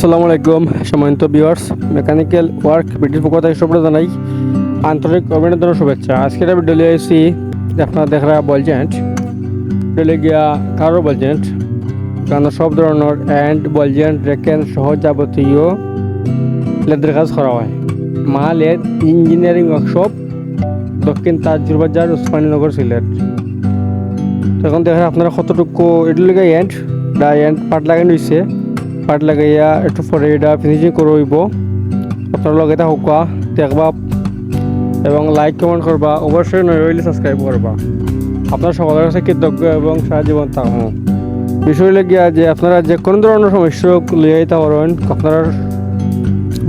আসসালামু আলাইকুম, সম্মানিত ভিউয়ার্স মেকানিক্যাল ওয়ার্ক ব্রিটিশ পক্ষ থেকে সবটা জানাই। আন্তরিক অভিনন্দন শুভেচ্ছা। আজকের আমি ডেলে এসেছি আপনারা দেখরা বলজেন্ট ডেলে গিয়া কারও বলজেন্ট কারণ সব ধরনের অ্যান্ড বলজেন্ট রেকেন সহ যাবতীয় লেদের কাজ করা হয়। মালের ইঞ্জিনিয়ারিং ওয়ার্কশপ দক্ষিণ তাজুর বাজার উসমানীনগর সিলেট। তো এখন দেখেন আপনারা কতটুকু এটার লেগে এন্ড দা এন্ড পাট লাগানো হয়েছে পাট লাগাইয়া একটু পরে এটা ফিনিশিং করে হইব আপনার লগে দেখবা এবং লাইক কমেন্ট করবা। অবশ্যই নয় হইলে সাবস্ক্রাইব করবা। আপনার সকলের কাছে কৃতজ্ঞ এবং সারা জীবন থাকব বিষয় লাগিয়া যে আপনারা যে কোনো ধরনের সমস্যা লিয়ে যেতে পারেন, আপনার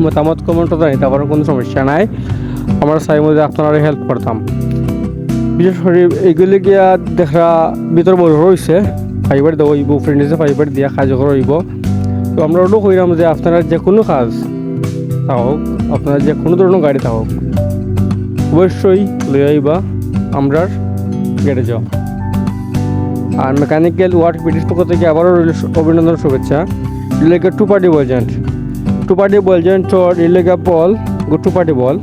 মতামত কমেন্ট জানিতে পারেন, কোনো সমস্যা নাই। আমরা চাই মধ্যে আপনারা হেল্প করতাম। বিশেষ করে এইগুলি গিয়া দেখা ভিতর বড় রয়েছে ফাইবার ফ্রেন্ডসে ফাইবার দিয়া কাজ করা তো আমরা ওটাও কইলাম যে আপনারা যে কোনো কাজ থাকুক, আপনারা যে কোনো ধরনের গাড়ি থাকুক, অবশ্যই লই আইবা আমরার যাও। আর মেকানিক্যাল ওয়ার্ক ব্রিটিশ পক্ষ থেকে আবারও অভিনন্দন, শুভেচ্ছা। ইলেগা টু পার্টি বলজেন্ট টু পার্টি বলজেন্ট ওর ইলেগা বল গো টু পার্টি বল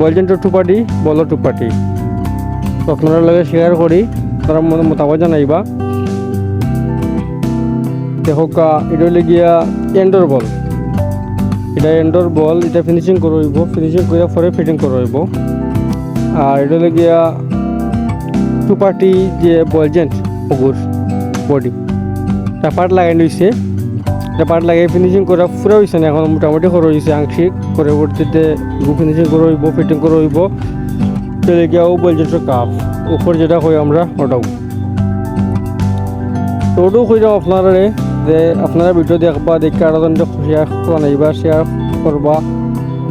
বলজেন্ট টু পার্টি বল টু পার্টি তো আপনারা লগে শেয়ার করি তারা মতামত জানাইবা। দেখো এটা হলে গিয়া এন্ডোর বল এটা এন্ডোর বল এটা ফিনিশিং করে ফিনিশিং করে পরে ফিটিং করে আর এটা হলে গিয়া টু পার্টি যে বলজেন্ট ওগুর বডি এটা পার্ট লাগাই দিয়েছে এটা পার্ট লাগাই ফিনিশিং করা পুরো হয়েছে না, এখন মোটামুটি করে হয়েছে আংশিক। পরবর্তীতে ফিনিশিং করে ফিটিং করে হইব। চলে গিয়া ও বলজেন্টের কাপ উপর যেটা কই আমরা, ওটাও। তো ওটাও কইলাম আপনারা যে আপনারা ভিডিও দেখবা, দেখে আরও শেয়ার বানাইবা শেয়ার করবা।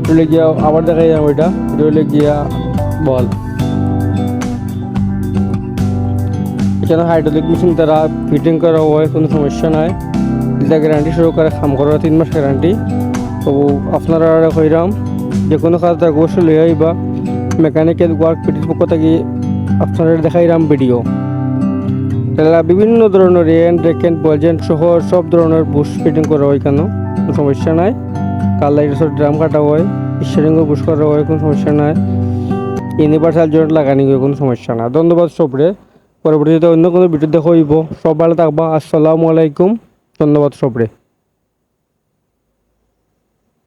চলে গিয়া আবার দেখাই যাব এটা। এটা গিয়া বল। এখানে হাইড্রোলিক মেশিন দ্বারা ফিটিং করা হয়, কোনো সমস্যা নাই। এটা গ্যারান্টি শুরু করে, কাম করার তিন মাস গ্যারান্টি তো আপনারা কইরাম যে কোনো কাজ থাকে অবশ্যই লই আইবা। মেকানিক্যাল ওয়ার্ক পিটির পক্ষ থেকে আপনারা দেখাইরাম ভিডিও তাহলে বিভিন্ন ধরনের রেন রেকেন বলজেন সহ সব ধরনের বুশ ফিটিং করা হয় কেন? কোনো সমস্যা নাই। কার লাইটের ড্রাম কাটা হয় স্টারিংও বুশ করা হয়, কোনো সমস্যা নাই। ইউনিভার্সাল জয়েন্ট লাগানি হয়, কোনো সমস্যা নাই। ধন্যবাদ সবরে। পরবর্তীতে অন্য কোনো ভিডিও দেখা হইব। সব ভালো থাকবা। আসসালামু আলাইকুম। ধন্যবাদ সবরে।